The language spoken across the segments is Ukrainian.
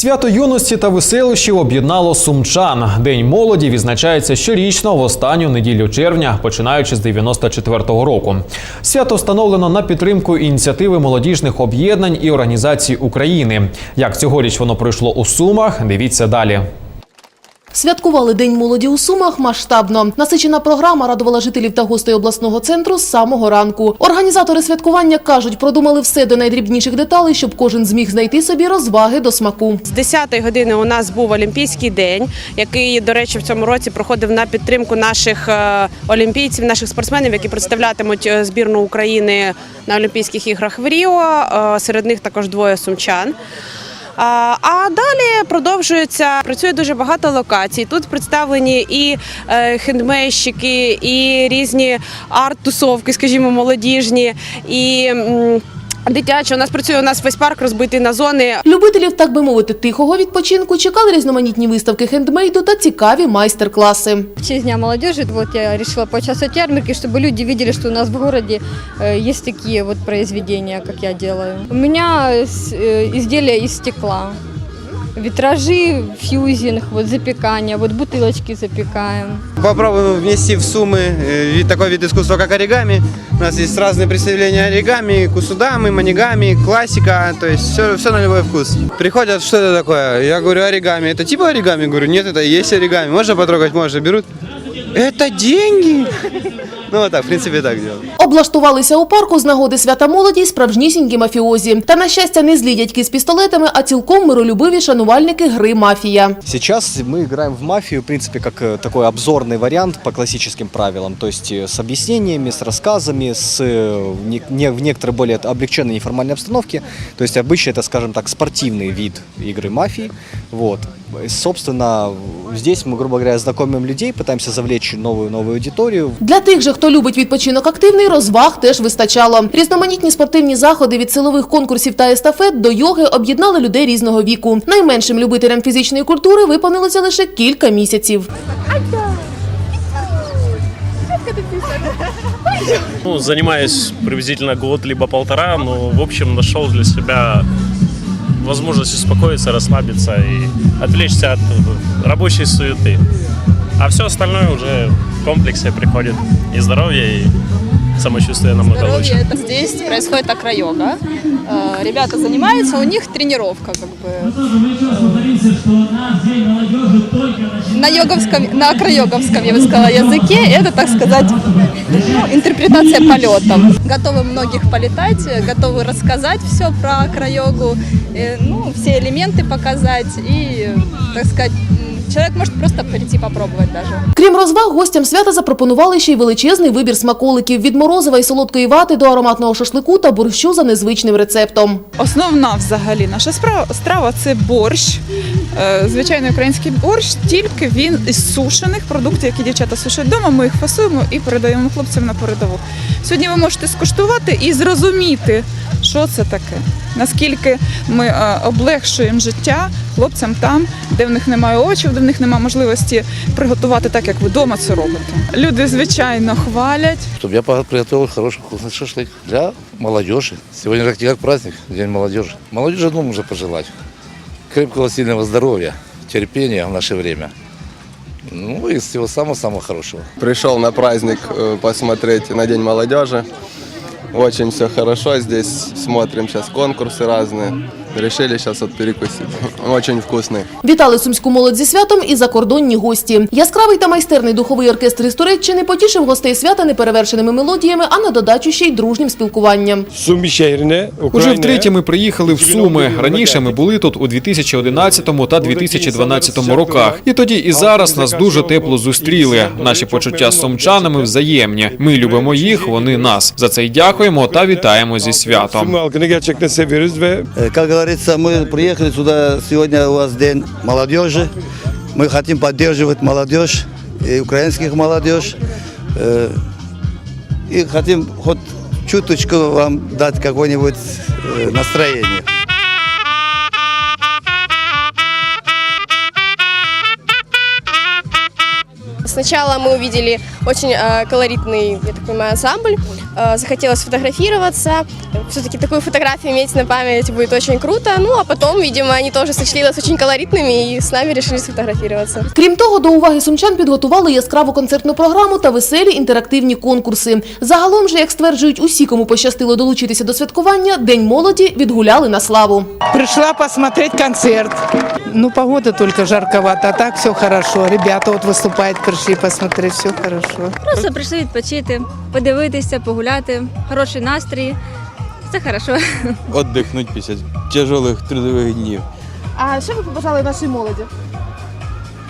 Свято юності та веселощів об'єднало сумчан. День молоді відзначається щорічно в останню неділю червня, починаючи з 94-го року. Свято встановлено на підтримку ініціативи молодіжних об'єднань і організацій України. Як цьогоріч воно пройшло у Сумах, дивіться далі. Святкували День молоді у Сумах масштабно. Насичена програма радувала жителів та гостей обласного центру з самого ранку. Організатори святкування кажуть, продумали все до найдрібніших деталей, щоб кожен зміг знайти собі розваги до смаку. З 10-ї години у нас був Олімпійський день, який, до речі, в цьому році проходив на підтримку наших е, олімпійців, наших спортсменів, які представлятимуть е, збірну України на Олімпійських іграх в Ріо. Е, Серед них також двоє сумчан. А далі продовжується. Працює дуже багато локацій. Тут представлені і е, хендмейщики, і різні арт-тусовки, скажімо, молодіжні, і м, дитячі. У нас працює у нас весь парк розбитий на зони. Любителів, так би мовити, тихого відпочинку чекали різноманітні виставки хендмейду та цікаві майстер-класи. В честь Дня молодежи вот я решила поучаствовать в ярмарке, чтобы люди видели, что у нас в городе э, есть такие вот произведения, как я делаю. У меня с- э, изделия из стекла. Витражи, фьюзинг, вот запекание, вот бутылочки запекаем. Попробуем внести в суммы э, вид- такой вид искусства, как оригами. У нас есть разные представления оригами, кусудамы, манигами, классика, то есть все, все на любой вкус. Приходят, что это такое? Я говорю, оригами. Это типа оригами? Говорю, нет, это и есть оригами. Можно потрогать? Можно. Берут. Это деньги! Ну вот так, в принципе, так делают. Облаштувалися у парку з нагоди свята молоді й справжнісінькі мафіозі. Та, на щастя, не злі дядьки з пістолетами, а цілком миролюбиві шанувальники гри «Мафія». Сейчас мы играем в мафию, в принципе, как э, такой обзорный вариант по классическим правилам, то есть э, с объяснениями, с рассказами, с, э, в не- не- в некоторой более облегченной неформальной обстановке. То есть обычно это, скажем так, спортивный вид игры мафии. Вот. И, Собственно, здесь мы, грубо говоря, знакомим людей, пытаемся завлечь новую новую аудиторию. Для тих же, хто любить відпочинок активний, розваг теж вистачало. Різноманітні спортивні заходи від силових конкурсів та естафет до йоги об'єднали людей різного віку. Найменшим любителям фізичної культури виповнилося лише кілька місяців. Ну, занимаюсь приблизительно год либо полтора, но в общем нашел для себя возможность успокоиться, расслабиться и отвлечься от рабочей суеты. А все остальное уже в комплексе приходит. И здоровье, и самочувствие намного лучше. здоровье. Здесь происходит акро-йога. Э, Ребята занимаются, у них тренировка как бы. На йоговском, на акро-йоговском, я бы сказала, языке это, так сказать, ну, интерпретация полетов. Готовы многих полетать, готовы рассказать все про акро-йогу, э, ну, все элементы показать и, так сказать, человек может просто прийти попробовать даже. Крім розваг, гостям свята запропонували ще й величезний вибір смаколиків від морозива і солодкої вати до ароматного шашлику та борщу за незвичним рецептом. Основна взагалі наша справа страва це борщ. Е, Звичайний український борщ, тільки він із сушених продуктів, які дівчата сушать вдома. Ми їх фасуємо і передаємо хлопцям на передову. Сьогодні ви можете скуштувати і зрозуміти, що це таке. Наскільки ми е, облегшуємо життя хлопцям там, де в них немає овочів, де в них немає можливості приготувати так, як ви вдома це робите. Люди, звичайно, хвалять. чтобы я по- приготовил хороший вкусный шашлык для молодежи. Сегодня как как праздник, День молодежи. Молодежи одному нужно пожелать. Крепкого, сильного здоровья, терпения в наше время. Ну и всего самого-самого хорошего. Пришел на праздник э, посмотреть на День молодежи. Очень все хорошо здесь. Смотрим сейчас конкурсы разные. Решили сейчас вот перекусить. Очень вкусный. Вітали сумську молодь зі святом і закордонні гості. Яскравий та майстерний духовий оркестр із Туреччини потішив гостей свята неперевершеними мелодіями, а на додачу ще й дружнім спілкуванням. Уже втретє ми приїхали в Суми. Раніше ми були тут у 2011 та 2012 роках. І тоді і зараз нас дуже тепло зустріли. Наші почуття з сумчанами взаємні. Ми любимо їх, вони нас. За це й дякуємо та вітаємо зі святом. Говорится, мы приехали сюда, сегодня у вас День молодежи. Мы хотим поддерживать молодежь, и украинских молодежь. Э, И хотим хоть чуточку вам дать какое-нибудь э, настроение. Сначала мы увидели очень э, колоритный, я так понимаю, ансамбль. э, захотелось фотографироваться. Все-таки такую фотографию иметь на память будет очень круто. Ну, а потом, видимо, они тоже сочли нас очень колоритными и с нами решили сфотографироваться. Крім того, до уваги сумчан підготували яскраву концертну програму та веселі інтерактивні конкурси. Загалом же, як стверджують усі, кому пощастило долучитися до святкування, День молоді відгуляли на славу. Пришла посмотреть концерт. Ну, погода только жарковата, а так все хорошо. Ребята вот выступают, пришли посмотреть, все хорошо. Просто прийшли відпочити, подивитися, погуляти, хороший настрій. Все хорошо. Отдихнуть після тяжелых трудових днів. А що ви побажали нашій молоді?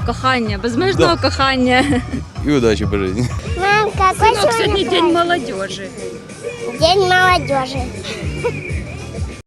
Кохання, безмежного кохання. І удачі по житті. Мамка, какой Сьогодні день молодежі. день молодежи?